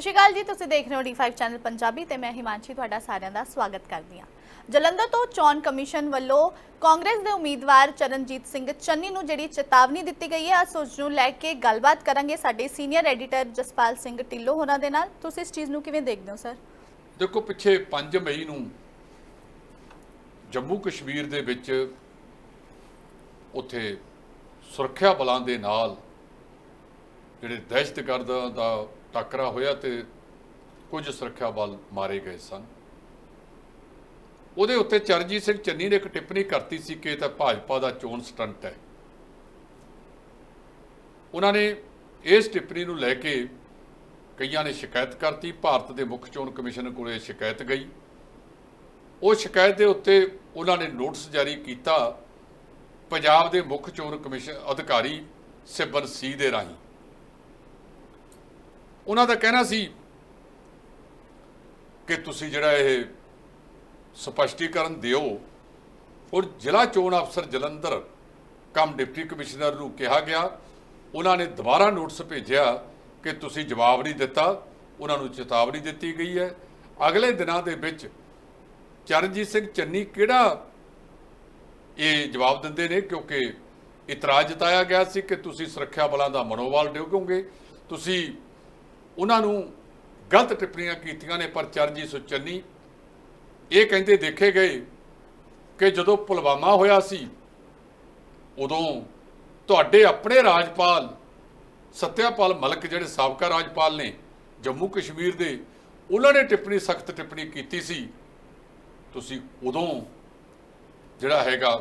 ਸਤਿ ਸ਼੍ਰੀ ਅਕਾਲ ਜੀ, ਤੁਸੀਂ ਦੇਖ ਰਹੇ ਹੋ D5 ਚੈਨਲ ਪੰਜਾਬੀ ਤੇ ਮੈਂ ਹਿਮਾਂਸ਼ੀ ਤੁਹਾਡਾ ਸਾਰਿਆਂ ਦਾ ਸਵਾਗਤ ਕਰਦੀ ਹਾਂ। ਜਲੰਧਰ ਤੋਂ ਚੋਣ ਕਮਿਸ਼ਨ ਵੱਲੋਂ ਕਾਂਗਰਸ ਦੇ ਉਮੀਦਵਾਰ ਚਰਨਜੀਤ ਸਿੰਘ ਚੰਨੀ ਨੂੰ ਜਿਹੜੀ ਚੇਤਾਵਨੀ ਦਿੱਤੀ ਗਈ ਹੈ ਅਸੀਂ ਉਸ ਨੂੰ ਲੈ ਕੇ ਗੱਲਬਾਤ ਕਰਾਂਗੇ ਸਾਡੇ ਸੀਨੀਅਰ ਐਡੀਟਰ ਜਸਪਾਲ ਸਿੰਘ ਢਿੱਲੋਂ ਹੋਰਾਂ ਦੇ ਨਾਲ। ਤੁਸੀਂ ਇਸ ਚੀਜ਼ ਨੂੰ ਕਿਵੇਂ ਦੇਖਦੇ ਹੋ, ਸਰ? ਦੇਖੋ, ਪਿੱਛੇ 5 ਮਈ ਨੂੰ ਜੰਮੂ ਕਸ਼ਮੀਰ ਦੇ ਵਿੱਚ ਉੱਥੇ ਸੁਰੱਖਿਆ ਬਲਾਂ ਦੇ ਨਾਲ ਜਿਹੜੇ ਦਹਿਸ਼ਤਗਰਦਾਂ ਦਾ ਟਾਕਰਾ ਹੋਇਆ ਤੇ ਕੁਝ ਸੁਰੱਖਿਆ ਬਲ ਮਾਰੇ ਗਏ ਸਨ। ਉਹਦੇ ਉੱਤੇ ਚਰਨਜੀਤ ਸਿੰਘ ਚੰਨੀ ਨੇ ਇੱਕ ਟਿੱਪਣੀ ਕਰਤੀ ਸੀ ਕਿ ਇਹ ਤਾਂ ਭਾਜਪਾ ਦਾ ਚੋਣ ਸਟੰਟ ਹੈ। ਉਹਨਾਂ ਨੇ ਇਸ ਟਿੱਪਣੀ ਨੂੰ ਲੈ ਕੇ ਕਈਆਂ ਨੇ ਸ਼ਿਕਾਇਤ ਕਰਤੀ। ਭਾਰਤ ਦੇ ਮੁੱਖ ਚੋਣ ਕਮਿਸ਼ਨ ਕੋਲੇ ਸ਼ਿਕਾਇਤ ਗਈ। ਉਹ ਸ਼ਿਕਾਇਤ ਦੇ ਉੱਤੇ ਉਹਨਾਂ ਨੇ ਨੋਟਿਸ ਜਾਰੀ ਕੀਤਾ। ਪੰਜਾਬ ਦੇ ਮੁੱਖ ਚੋਣ ਕਮਿਸ਼ਨ ਅਧਿਕਾਰੀ ਸਿਬਰ ਸੀ ਦੇ ਰਾਹੀਂ। ਉਹਨਾਂ ਦਾ ਕਹਿਣਾ ਸੀ ਕਿ ਤੁਸੀਂ ਜਿਹੜਾ ਇਹ ਸਪਸ਼ਟੀਕਰਨ ਦਿਓ। ਔਰ ਜ਼ਿਲ੍ਹਾ ਚੋਣ ਅਫਸਰ ਜਲੰਧਰ ਕਮ ਡਿਪਟੀ ਕਮਿਸ਼ਨਰ ਨੂੰ ਕਿਹਾ ਗਿਆ। ਉਹਨਾਂ ਨੇ ਦੁਬਾਰਾ ਨੋਟਿਸ ਭੇਜਿਆ ਕਿ ਤੁਸੀਂ ਜਵਾਬ ਨਹੀਂ ਦਿੱਤਾ। ਉਹਨਾਂ ਨੂੰ ਚੇਤਾਵਨੀ ਦਿੱਤੀ ਗਈ ਹੈ। ਅਗਲੇ ਦਿਨਾਂ ਦੇ ਵਿੱਚ ਚਰਨਜੀਤ ਸਿੰਘ ਚੰਨੀ ਕਿਹੜਾ ਇਹ ਜਵਾਬ ਦਿੰਦੇ ਨੇ? ਕਿਉਂਕਿ ਇਤਰਾਜ਼ ਜਤਾਇਆ ਗਿਆ ਸੀ ਕਿ ਤੁਸੀਂ ਸੁਰੱਖਿਆ ਬਲਾਂ ਦਾ ਮਨੋਬਲ ਡਿਓਗੇ ਤੁਸੀਂ ਉਹਨਾਂ ਨੂੰ ਗਲਤ ਟਿੱਪਣੀਆਂ ਕੀਤੀਆਂ ਨੇ, ਪਰ ਚਰਨਜੀਤ ਸਿੰਘ ਇਹ ਕਹਿੰਦੇ ਦੇਖੇ ਗਏ ਕਿ ਜਦੋਂ ਪੁਲਵਾਮਾ ਹੋਇਆ ਸੀ, ਉਦੋਂ ਤੁਹਾਡੇ ਆਪਣੇ ਰਾਜਪਾਲ ਸਤਿਆਪਾਲ ਮਲਕ, ਜਿਹੜੇ ਸਾਬਕਾ ਰਾਜਪਾਲ ਨੇ ਜੰਮੂ ਕਸ਼ਮੀਰ ਦੇ, ਉਹਨਾਂ ਨੇ ਟਿੱਪਣੀ, ਸਖਤ ਟਿੱਪਣੀ ਕੀਤੀ ਸੀ। ਤੁਸੀਂ ਉਦੋਂ ਜਿਹੜਾ ਹੈਗਾ,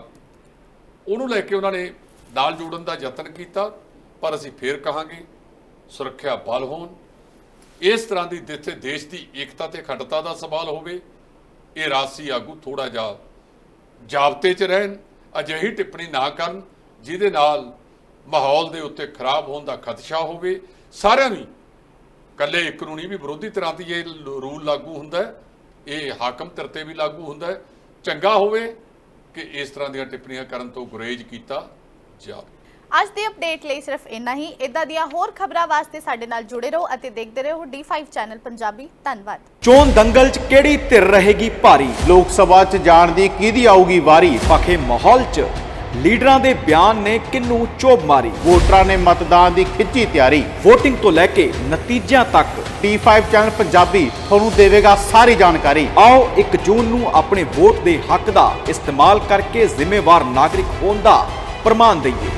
ਉਹਨੂੰ ਲੈ ਕੇ ਉਹਨਾਂ ਨੇ ਨਾਲ ਜੋੜਨ ਦਾ ਯਤਨ ਕੀਤਾ, ਪਰ ਅਸੀਂ ਫੇਰ ਕਹਾਂਗੇ, ਸੁਰੱਖਿਆ ਬਲ ਹੋਣ ਇਸ ਤਰ੍ਹਾਂ ਦੀ ਜਿੱਥੇ ਦੇਸ਼ ਦੀ ਏਕਤਾ ਤੇ ਅਖੰਡਤਾ ਦਾ ਸਵਾਲ ਹੋਵੇ ਇਹ ਰਾਸੀ ਆਗੂ ਥੋੜਾ ਜਿਹਾ ਜਾਬਤੇ 'ਚ ਰਹਿਣ ਅਜਿਹੀ ਟਿੱਪਣੀ ਨਾ ਕਰਨ ਜਿਹਦੇ ਨਾਲ ਮਾਹੌਲ ਦੇ ਉੱਤੇ ਖਰਾਬ ਹੋਣ ਦਾ ਖਦਸ਼ਾ ਹੋਵੇ। ਸਾਰਿਆਂ ਨੂੰ ਹੀ, ਇਕੱਲੇ ਇੱਕ ਨੂੰ ਨਹੀਂ ਵੀ ਵਿਰੋਧੀ ਤਰ੍ਹਾਂ ਦੀ ਇਹ ਰੂਲ ਲਾਗੂ ਹੁੰਦਾ ਇਹ ਹਾਕਮ ਧਿਰ ਤੇ ਵੀ ਲਾਗੂ ਹੁੰਦਾ ਚੰਗਾ ਹੋਵੇ ਕਿ ਇਸ ਤਰ੍ਹਾਂ ਦੀਆਂ ਟਿੱਪਣੀਆਂ ਕਰਨ ਤੋਂ ਗੁਰੇਜ਼ ਕੀਤਾ ਜਾਵੇ। ਅੱਜ ਦੀ ਅਪਡੇਟ ਲਈ ਸਿਰਫ ਇੰਨਾ ਹੀ। ਇਦਾਂ ਦੀਆਂ ਹੋਰ ਖਬਰਾਂ ਵਾਸਤੇ ਸਾਡੇ ਨਾਲ ਜੁੜੇ ਰਹੋ ਅਤੇ ਦੇਖਦੇ ਰਹੋ D5 ਚੈਨਲ ਪੰਜਾਬੀ। ਧੰਨਵਾਦ। ਚੋਣ ਦੰਗਲ 'ਚ ਕਿਹੜੀ ਧਿਰ ਰਹੇਗੀ ਭਾਰੀ? ਲੋਕ ਸਭਾ 'ਚ ਜਾਣ ਦੀ ਕਿਹਦੀ ਆਊਗੀ ਵਾਰੀ? ਪਖੇ ਮਾਹੌਲ 'ਚ ਲੀਡਰਾਂ ਦੇ ਬਿਆਨ ਨੇ ਕਿੰਨੂੰ ਚੋਬ ਮਾਰੀ? ਵੋਟਰਾਂ ਨੇ ਮਤਦਾਨ ਦੀ ਖਿੱਚੀ ਤਿਆਰੀ। VOTING ਤੋਂ ਲੈ ਕੇ ਨਤੀਜਿਆਂ ਤੱਕ T5 ਚੈਨਲ ਪੰਜਾਬੀ ਤੁਹਾਨੂੰ ਦੇਵੇਗਾ ਸਾਰੀ ਜਾਣਕਾਰੀ। ਆਓ 1 ਜੂਨ ਨੂੰ ਆਪਣੇ ਵੋਟ ਦੇ ਹੱਕ ਦਾ ਇਸਤੇਮਾਲ ਕਰਕੇ ਜ਼ਿੰਮੇਵਾਰ ਨਾਗਰਿਕ ਹੋਣ ਦਾ ਪ੍ਰਮਾਣ ਦਈਏ।